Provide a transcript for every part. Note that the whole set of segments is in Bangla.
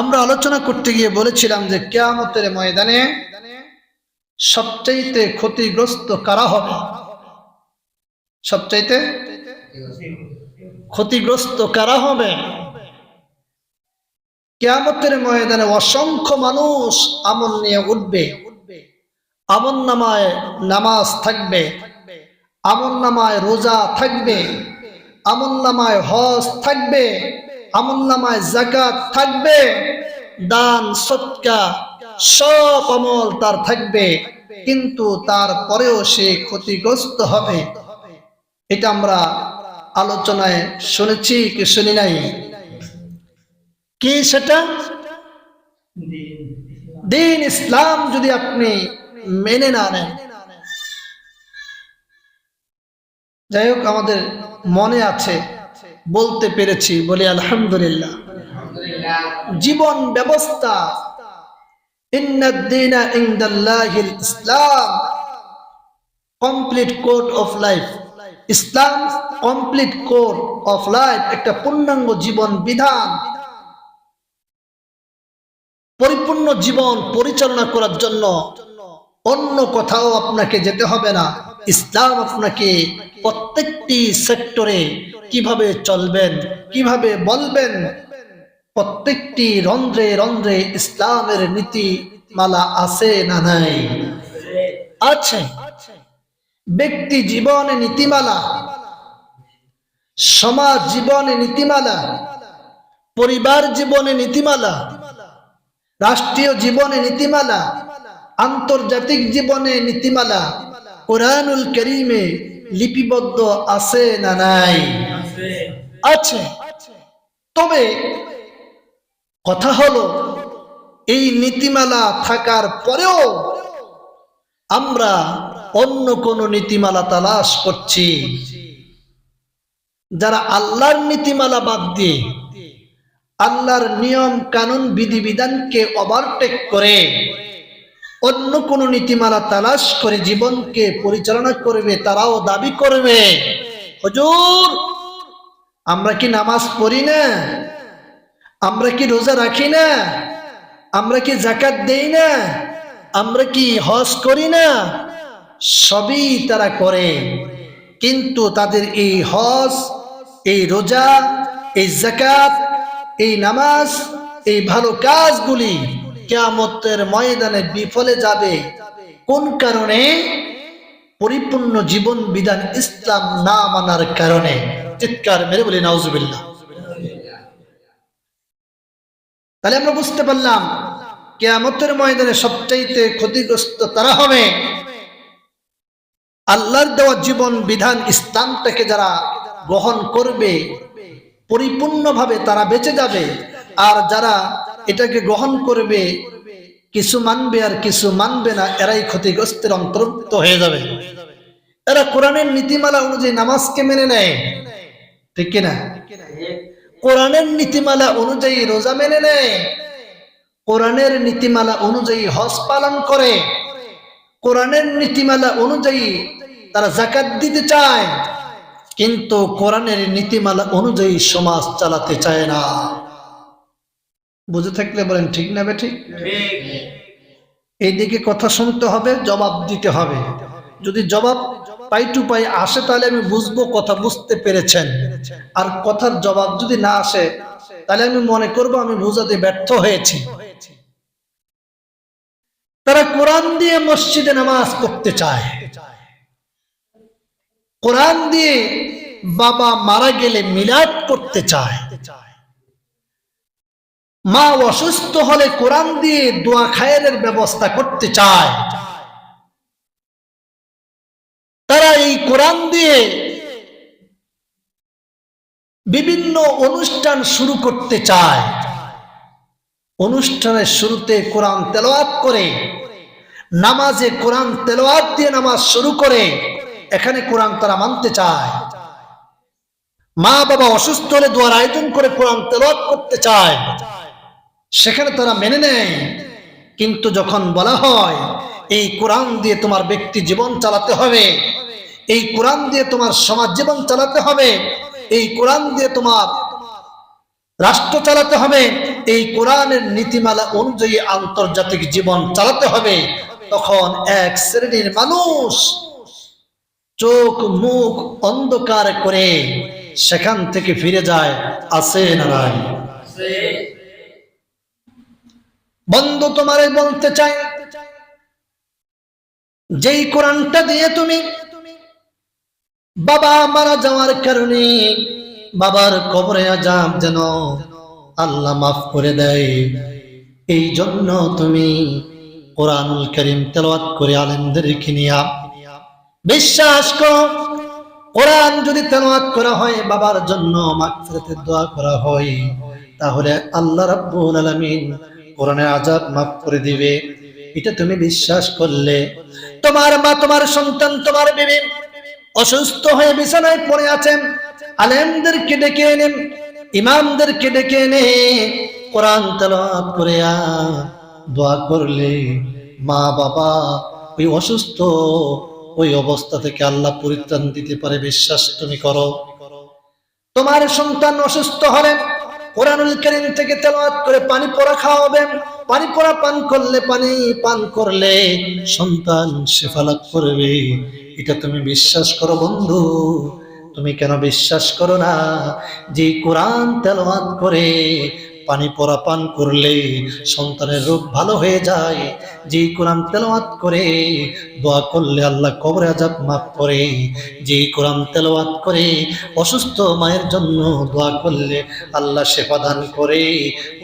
আমরা আলোচনা করতে গিয়ে বলেছিলাম যে কেয়ামতের ময়দানে সবচাইতে ক্ষতিগ্রস্ত কারা হবে? সবচাইতে ক্ষতিগ্রস্ত কারা হবে? কেয়ামতের ময়দানে অসংখ্য মানুষ আমল নিয়ে উঠবে, আমল নামায় নামাজ থাকবে, আমল নামায় রোজা থাকবে, আমল নামায় হজ থাকবে আমল নামায় জাকাত থাকবে, দান, সৎকা, সব আমল তার থাকবে, কিন্তু তারপরেও সে ক্ষতিগ্রস্ত হবে। এটা আমরা আলোচনায় শুনেছি, কি শুনি নাই? কি সেটা? দিন ইসলাম যদি আপনি মেনে না নেন। যাই হোক, আমাদের মনে আছে বলতে পেরেছি, বলি আলহামদুলিল্লাহ। জীবন ব্যবস্থা Islam of life. Islam complete of life, একটা পূর্ণাঙ্গ জীবন বিধান। পরিপূর্ণ জীবন পরিচালনা করার জন্য অন্য কোথাও আপনাকে যেতে হবে না। ইসলাম আপনাকে প্রত্যেকটি সেক্টরে কীভাবে চলবেন, কীভাবে বলবেন? প্রত্যেকটি রন্ধ্রে রন্ধ্রে ইসলামের নীতি মালা আছে না নাই? আছে। ব্যক্তি জীবনে নীতিমালা, সমাজ জীবনে নীতিমালা, পরিবার জীবনে নীতিমালা, রাষ্ট্রীয় জীবনে নীতিমালা, আন্তর্জাতিক জীবনে নীতিমালা, কোরআনুল করিমে লিপিবদ্ধ আছে না নাই? আছে। তবে কথা হলো এই নীতিমালা থাকার পরেও আমরা অন্য কোন নীতিমালা তালাশ করছি। যারা আল্লাহর নীতিমালা বাদ দিয়ে আল্লাহর নিয়ম কানুন বিধিবিধানকে ওভারটেক করে অন্য কোন নীতিমালা তালাশ করে জীবনকে পরিচালনা করবে, তারাও দাবি করবে। হুজুর, আমরা কি নামাজ পড়ি না? আমরা কি রোজা রাখি না? আমরা কি জাকাত দেই না? আমরা কি হজ করি না? সবই তারা করে। কিন্তু তাদের এই হজ, এই রোজা, এই জাকাত এই নামাজ, এই ভালো কাজগুলি কেয়ামতের ময়দানে বিফলে যাবে। কোন কারণে? পরিপূর্ণ জীবন বিধান ইসলাম না মানার কারণে। চিৎকার মেরে বলি, নাউজুবিল্লাহ। তাহলে আমরা বুঝতে পারলাম, কেয়ামতের ময়দানে সবচাইতে ক্ষতিগ্রস্ত তারা হবে। আল্লাহর দেওয়া জীবন বিধান ইসলামটাকে যারা গ্রহণ করবে, পরিপূর্ণভাবে তারা বেঁচে যাবে। আর যারা এটাকে গ্রহণ করবে, কিছু মানবে আর কিছু মানবে না, এরাই ক্ষতিগ্রস্তের অন্তর্ভুক্ত হয়ে যাবে। এরা কোরআনের নীতিমালা অনুযায়ী নামাজকে মেনে নেয়। ঠিক কিনা? কোরআনের নীতিমালা অনুযায়ী রোজা মেনে নেয়। কোরআনের নীতিমালা অনুযায়ী হজ পালন করে। কোরআনের নীতিমালা অনুযায়ী তারা জাকাত দিতে চায়। কিন্তু কোরআনের নীতিমালা অনুযায়ী সমাজ চালাতে চায় না। বুঝে থাকলে বলেন ঠিক না বে ঠিক। এইদিকে কথা শুনতে হবে জবাব দিতে হবে। যদি জবাব পাই টু পাই আসে তাহলে আমি বুঝব কথা বুঝতে পেরেছেন। আর কথার জবাব যদি না আসে তাহলে আমি মনে করব আমি বুঝাতে ব্যর্থ হয়েছি। তারা কোরআন দিয়ে মসজিদে নামাজ পড়তে চায়। কোরআন দিয়ে বাবা মারা গেলে মিলাদ করতে চায়। মা অসুস্থ হলে কোরআন দিয়ে দোয়া খায়ের ব্যবস্থা করতে চায়। তারা এই কোরআন দিয়ে বিভিন্ন অনুষ্ঠান শুরু করতে চায়। অনুষ্ঠানের শুরুতে কোরআন তেলাওয়াত করে, নামাজে কোরআন তেলোয়াত দিয়ে নামাজ শুরু করে, এখানে কোরআন তারা মানতে চায়। মা বাবা অসুস্থ হলে দোয়ার আয়োজন করে কোরআন তেলাওয়াত করতে চায়। সেখানে তারা মেনে নেয়। কিন্তু যখন বলা হয়, এই কোরআন দিয়ে তোমার ব্যক্তি জীবন চালাতে হবে, এই কোরআন দিয়ে তোমার সমাজ জীবন চালাতে হবে, এই কোরআন দিয়ে তোমার রাষ্ট্র চালাতে হবে, এই কোরআনের নীতিমালা অনুযায়ী আন্তর্জাতিক জীবন চালাতে হবে, তখন এক শ্রেণির মানুষ চোখ, মুখ অন্ধকার করে সেখান থেকে ফিরে যায়। আছে না নাই? বন্ধু তোমারে বলতে চাই, যেই কোরআনটা দিয়ে তুমি বাবা মারা যাওয়ার কারণে বাবার কবরে আজাব যেন আল্লাহ মাফ করে দেয়, এই জন্য তুমি কোরআনুল করিম তেলাওয়াত করে আলেমদেরকে নিয়া বিশ্বাস করো, কোরআন যদি তেলাওয়াত করা হয়, বাবার জন্য মাগফিরাতের দোয়া করা হয়, তাহলে আল্লাহ রাব্বুল আলামিন কোরআনের আজাব মাফ করে দিবে। এটা তুমি বিশ্বাস করলে। তোমার মা, তোমার সন্তান, তোমার বিবি অসুস্থ হয়ে বিছানায় পড়ে আছেন। আলেমদেরকে ডেকে এনেন ইমামদেরকে ডেকে এনে কোরআন তেলাওয়াত করে দোয়া করলে মা, বাবা ওই অসুস্থ ওই অবস্থা থেকে আল্লাহ পরিত্রাণ দিতে পারে। বিশ্বাস তুমি করো। তোমার সন্তান অসুস্থ হলে কোরআনুল করিম থেকে তেলাওয়াত করে পানি পরা খাওয়াবেন। পানি পরা পান করলে, পানি পান করলে সন্তান শেফা লাভ করবে। এটা তুমি বিশ্বাস করো বন্ধু। তুমি কেন বিশ্বাস করো না? যে কোরআন তেলাওয়াত করে পানি পরা পান করলে সন্তানের রোগ ভালো হয়ে যায়। যে কোরআন তেলাওয়াত করে, দোয়া করলে আল্লাহ কবরে আজাব মাফ করে। যে কোরআন তেলাওয়াত করে, অসুস্থ মায়ের জন্য দোয়া করলে আল্লাহ শেফা দান করে।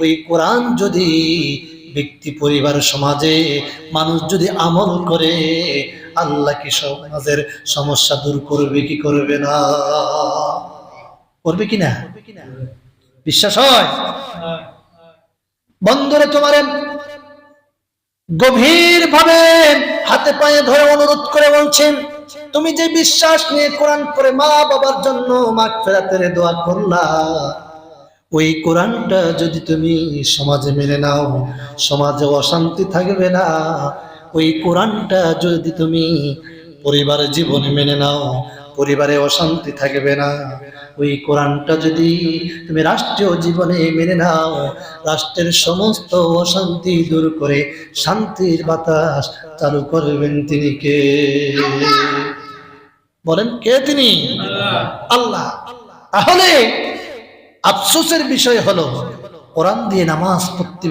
ওই কোরআন যদি ব্যক্তি, পরিবার, সমাজে মানুষ যদি আমল করে, আল্লাহ কি সমাজের সমস্যা দূর করবে, কি করবে না? করবে কি না? বিশ্বাস হয়? বন্ধুরে তোমার গভীর ভাবে হাতে পায়ে ধরে অনুরোধ করে বলছেন, তুমি যে বিশ্বাস নিয়ে কোরআন করে মা বাবার জন্য মাঠ ফেরাতে দোয়া করলা, ওই কোরআনটা যদি তুমি সমাজে মেনে নাও, সমাজে অশান্তি থাকবে না, ওই কোরআনটা যদি তুমি পরিবারের জীবনে মেনে নাও, পরিবারে অশান্তি থাকবে না ওই কোরআনটা যদি তুমি রাষ্ট্রীয় জীবনে মেনে নাও, রাষ্ট্রের সমস্ত অশান্তি দূর করে শান্তির বাতাস চালু করবেন তিনি কে? বলেন, কে তিনি? আল্লাহ। তাহলে আফসোসের বিষয় হলো, কোরআন দিয়ে নামাজ পড়তে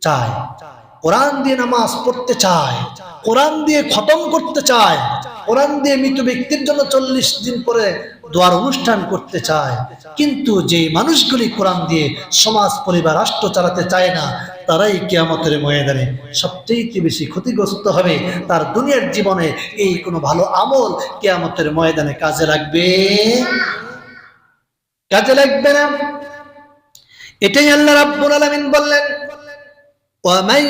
চায়, কোরআন দিয়ে নামাজ পড়তে চায়, কোরআন দিয়ে খতম করতে চায় কোরআন দিয়ে মৃত ব্যক্তির জন্য চল্লিশ দিন পরে দোয়ার অনুষ্ঠান করতে চায়। কিন্তু যে মানুষগুলি কোরআন দিয়ে সমাজ, পরিবার, রাষ্ট্র চালাতে চায় না, তারাই কেয়ামতের ময়দানে সবচেয়ে বেশি ক্ষতিগ্রস্ত হবে। তার দুনিয়ার জীবনে এই কোনো ভালো আমল কেয়ামতের ময়দানে কাজে লাগবে? কাজে লাগবে না। এটাই আল্লাহ রাব্বুল আলামিন বললেন। ومن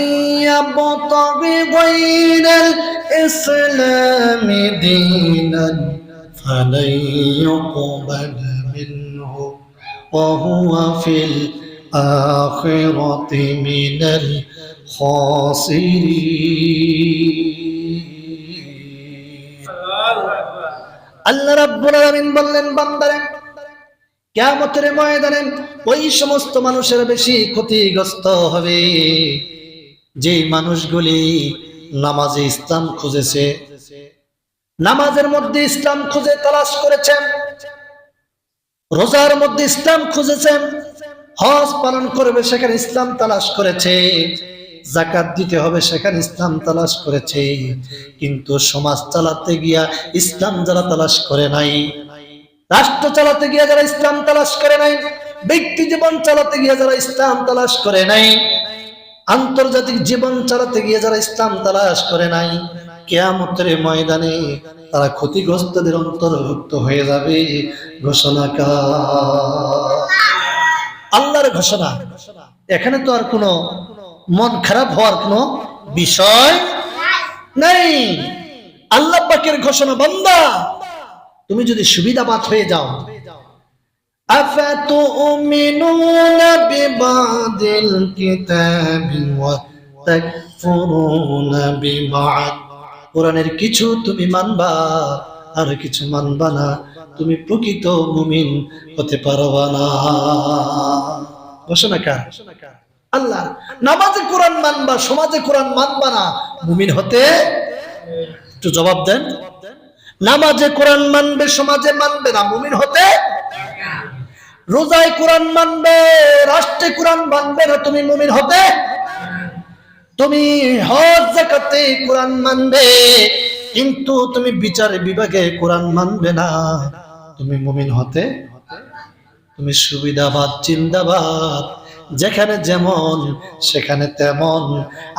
يبطغ غير الإسلام دينا فلن يقبل منه وهو في الآخرة من الخاسرين الله رب العالمين بلن بندرين কেয়ামতের ময়দানে ওই সমস্ত মানুষের বেশি ক্ষতিগ্রস্ত হবে। যে মানুষগুলি নামাজে ইসলাম খুঁজেছে, নামাজের মধ্যে ইসলাম খুঁজে তালাশ করেছেন রোজার মধ্যে ইসলাম খুঁজেছেন হজ পালন করবে সেখানে ইসলাম তালাশ করেছে জাকাত দিতে হবে সেখানে ইসলাম তালাশ করেছে। কিন্তু সমাজ চালাতে গিয়া ইসলাম যারা তালাশ করে নাই রাষ্ট্র চালাতে গিয়ে যারা ইসলাম তালাশ করে নাই, ব্যক্তি জীবন চালাতে গিয়ে যারা ইসলাম তালাশ করে নাই, আন্তর্জাতিক জীবন চালাতে গিয়ে যারা ইসলাম তালাশ করে নাই, কেয়ামতের ময়দানে তারা ক্ষতিগ্রস্তদের অন্তর্ভুক্ত হয়ে যাবে। ঘোষণা আল্লাহর ঘোষণা। এখানে তো আর কোনো মন খারাপ হওয়ার কোনো বিষয় নাই। আল্লাহ পাকের ঘোষণা বন্দা। তুমি যদি সুবিধাবাদ হয়ে যাও أفتؤمنون ببعض الكتاب وتكفرون ببعض কোরআনের কিছু তুমি মানবা আর কিছু মানবা না তুমি প্রকৃত মুমিন হতে পারবা না ঘোষণা কার আল্লাহ নামাজে কোরআন মানবা সমাজে কোরআন মানবা না মুমিন হতে একটু জবাব দেন নামাজে কোরআন মানবে, সমাজে মানবে না, মুমিন হতে রোজায় কোরআন মানবে, রাষ্ট্রে কোরআন মানবে না, তুমি মুমিন হতে তুমি হজ, জাকাতে কোরআন মানবে, কিন্তু তুমি বিচারে বিভাগে কোরআন মানবে না, তুমি মুমিন হতে তুমি সুবিধাবাদ চিন্তাবাদ যেখানে যেমন, সেখানে তেমন।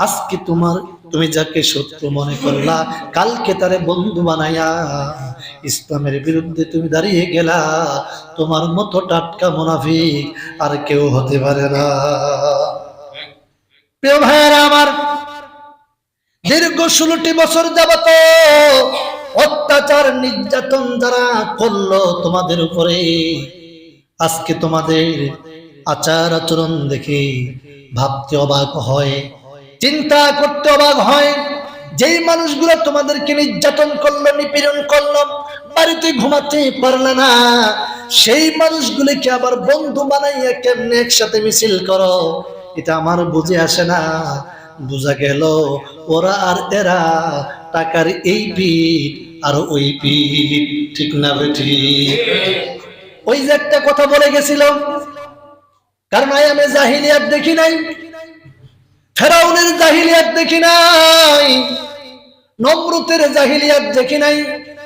আজকে তোমার তুমি যাকে শত্রু মনে করলা, কালকে তারে বন্ধু বানাইয়া, ইসলামের বিরুদ্ধে তুমি দাঁড়িয়ে গেলা, তোমার মতো টাটকা মুনাফিক আর কেউ হতে পারে না। প্রিয় ভাইয়েরা আমার, দীর্ঘ ষোলোটি বছর যাবত অত্যাচার, নির্যাতন যারা করল তোমাদের উপরে, আজকে তোমাদের আচার আচরণ দেখে ভাবতে অবাক হয়। চিন্তা করতে অবাক হয়। যেই মানুষগুলো তোমাদেরকে নির্যাতন করল, নিপীড়ন করল, বাড়িতে ঘুমাতে পারলে না, সেই মানুষগুলিকে আবার বন্ধু বানাইয়া কেমনে একসাথে মিছিল করো? এটা আমার বুঝে আসে না। বুঝা গেল, ওরা আর এরা টাকার এই পিঠ আর ওই পিঠ, ঠিক না বেঠি? ওই যে একটা কথা বলে গেছিলাম কারণ আমি জাহিলিয়াত দেখি নাই? ফেরাউনের জাহিলিয়াত দেখি নাই, নমরুতের জাহিলিয়াত দেখি নাই,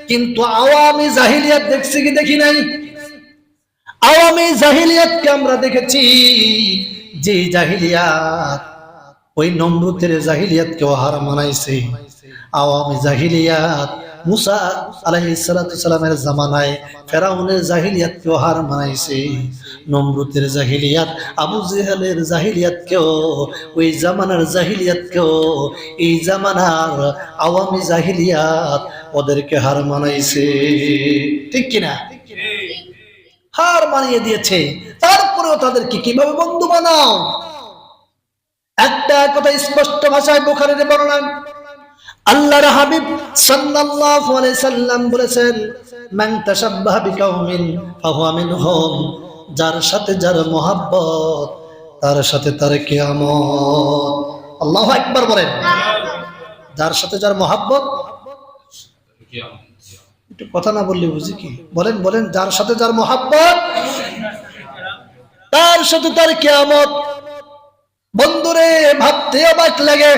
কিন্তু আওয়ামী জাহিলিয়াত দেখছি কি দেখি নাই? আওয়ামী জাহিলিয়াতকে আমরা দেখেছি, যে জাহিলিয়াত ওই নমরুতের জাহিলিয়াতকেও হার মানাইছে। আওয়ামী জাহিলিয়াত মুসা সালাতু সালামের জামানায় ফেরাউনের জাহিলিয়াতকেও হার মানাইছে নমরুতের জাহিলিয়াত, আবু জেহেলের জাহিলিয়াতকেও ওই জামানার জাহিলিয়াতকেও এই জামানার আওয়ামী জাহিলিয়াত ওদেরকে হার মানাইছে। ঠিক কিনা? হার মানিয়ে দিয়েছে। তারপরেও তাদেরকে কীভাবে বন্ধু বানাও? একটা কথা স্পষ্ট ভাষায় বোখারের বর্ণনা আল্লাহর হাবিব সাল্লাল্লাহু আলাইহি সাল্লাম বলেছেন, মান তাশাব্বাহা বিকাউমিন ফাহুয়া মিনহুম যার সাথে যার মোহাব্বত, তার সাথে তার কিয়ামত। আল্লাহু আকবার বলেন। যার সাথে যার মোহাব্বত, একটু কথা না বললে বুঝি কি? বলেন বলেন, যার সাথে যার মোহাব্বত, তার সাথে তার কিয়ামত। বন্ধুরে, ভাবতে অবাক লাগে।